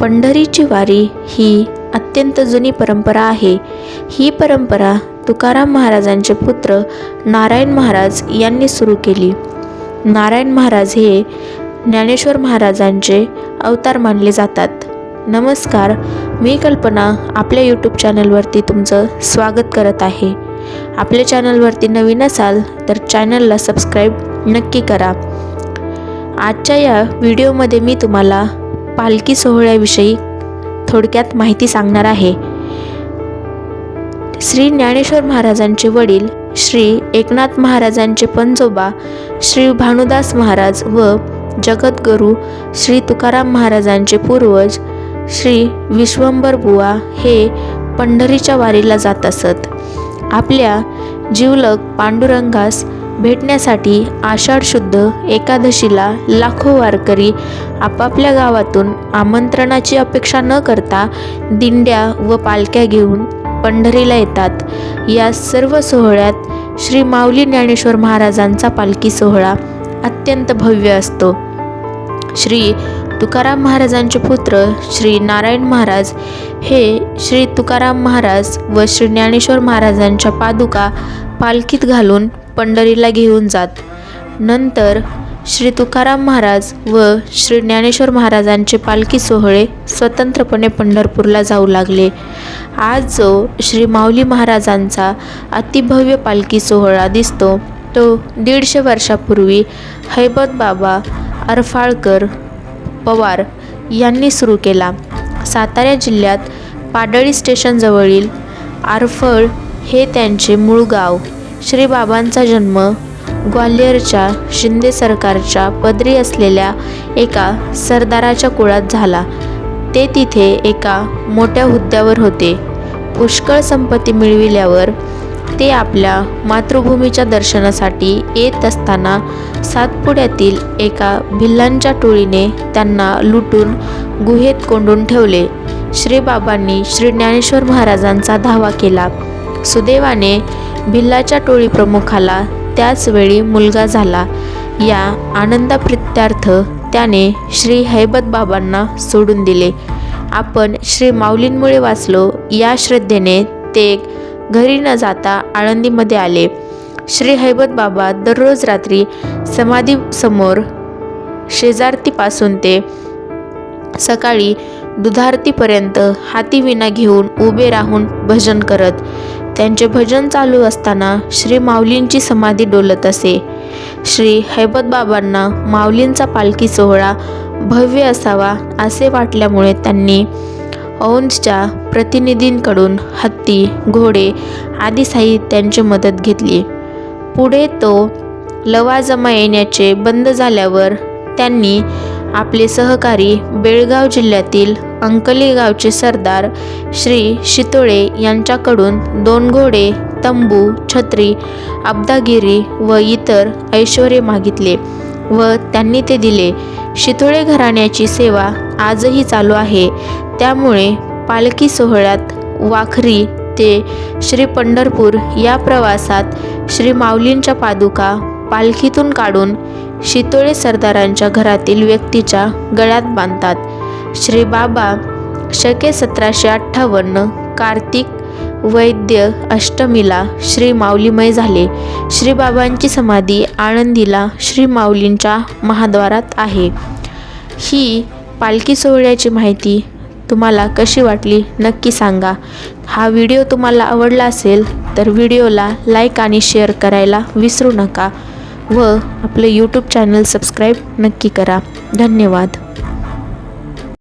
पंढरीची वारी ही अत्यंत जुनी परंपरा आहे. ही परंपरा तुकाराम महाराजांचे पुत्र नारायण महाराज यांनी सुरू केली. नारायण महाराज हे ज्ञानेश्वर महाराजांचे अवतार मानले जातात. नमस्कार मी कल्पना आपल्या यूट्यूब चॅनलवरती तुमचं स्वागत करत आहे. आपल्या चॅनलवरती नवीन असाल तर चॅनलला सबस्क्राईब नक्की करा. आजच्या या व्हिडिओमध्ये मी तुम्हाला पालखी सोहळ्याविषयी थोडक्यात माहिती सांगणार आहे. श्री ज्ञानेश्वर महाराजांचे वडील श्री एकनाथ महाराजांचे पंजोबा श्री भानुदास महाराज व जगद्गुरू श्री तुकाराम महाराजांचे पूर्वज श्री विश्वंबर बुवा हे पंढरीच्या वारीला जात असत. आपल्या जिवलग पांडुरंगास भेटण्यासाठी आषाढ शुद्ध एकादशीला लाखो वारकरी आपापल्या गावातून आमंत्रणाची अपेक्षा न करता दिंड्या व पालख्या घेऊन पंढरीला येतात. या सर्व सोहळ्यात श्री माऊली ज्ञानेश्वर महाराजांचा पालखी सोहळा अत्यंत भव्य असतो. श्री तुकाराम महाराजांचे पुत्र श्री नारायण महाराज हे श्री तुकाराम महाराज व श्री ज्ञानेश्वर महाराजांच्या पादुका पालखीत घालून पंढरीला घेऊन जात. नंतर श्री तुकाराम महाराज व श्री ज्ञानेश्वर महाराजांचे पालखी सोहळे स्वतंत्रपणे पंढरपूरला जाऊ लागले. आज जो श्री माऊली महाराजांचा अतिभव्य पालखी सोहळा दिसतो तो दीडशे वर्षापूर्वी हैबत बाबा अरफाळकर पवार यांनी सुरू केला. सातारा जिल्ह्यात पाडळी स्टेशनजवळील आरफळ हे त्यांचे मूळ गाव. श्री बाबांचा जन्म ग्वाल्हेरच्या शिंदे सरकारच्या पदरी असलेल्या एका सरदाराच्या कुळात झाला. ते तिथे एका मोठ्या हुद्द्यावर होते. पुष्कळ संपत्ती मिळविल्यावर ते आपल्या मातृभूमीच्या दर्शनासाठी येत असताना सातपुड्यातील एका भिल्लांच्या टोळीने त्यांना लुटून गुहेत कोंडून ठेवले. श्रीबाबांनी श्री ज्ञानेश्वर महाराजांचा धावा केला. सुदैवाने भिल्लाच्या टोळीप्रमुखाला त्याचवेळी मुलगा झाला. या आनंदाप्रित्यार्थ त्याने श्री हैबत बाबांना सोडून दिले. आपण श्री माऊलींमुळे वाचलो या श्रद्धेने ते घरी न जाता आळंदीमध्ये आले. श्री हैबत बाबा दररोज रात्री समाधीसमोर शेजारतीपासून ते सकाळी दुधारतीपर्यंत हाती विना घेऊन उभे राहून भजन करत त्यांचे भजन चालू असताना श्री माऊलींची समाधी डोलत असे. श्री हैबत बाबांना माऊलींचा पालखी सोहळा भव्य असावा असे वाटल्यामुळे त्यांनी औंधच्या प्रतिनिधींकडून हत्ती घोडे आदी साहित्यांची मदत घेतली. पुढे तो लवाजमा येण्याचे बंद झाल्यावर त्यांनी आपले सहकारी बेळगाव जिल्ह्यातील अंकली गावचे सरदार श्री शितोळे यांच्याकडून दोन घोडे तंबू छत्री अब्दागिरी व इतर ऐश्वर्य मागितले व त्यांनी ते दिले. शितोळे घराण्याची सेवा आजही चालू आहे. त्यामुळे पालखी सोहळ्यात वाखरी ते श्री पंढरपूर या प्रवासात श्री माऊलींच्या पादुका पालखीतून काढून शितोळे सरदारांच्या घरातील व्यक्तीच्या गळ्यात बांधतात. श्री बाबा शके सतराशे अठ्ठावन्न कार्तिक वैद्य अष्टमीला श्री माऊलीमय झाले. श्री बाबांची समाधी आळंदीला श्री माऊलींच्या महाद्वारात आहे. ही पालखी सोहळ्याची माहिती तुम्हाला कशी वाटली नक्की सांगा. हा व्हिडिओ तुम्हाला आवडला असेल तर व्हिडिओला लाईक आणि शेअर करायला विसरू नका. व आपलं यूट्यूब चॅनल सबस्क्राईब नक्की करा. धन्यवाद.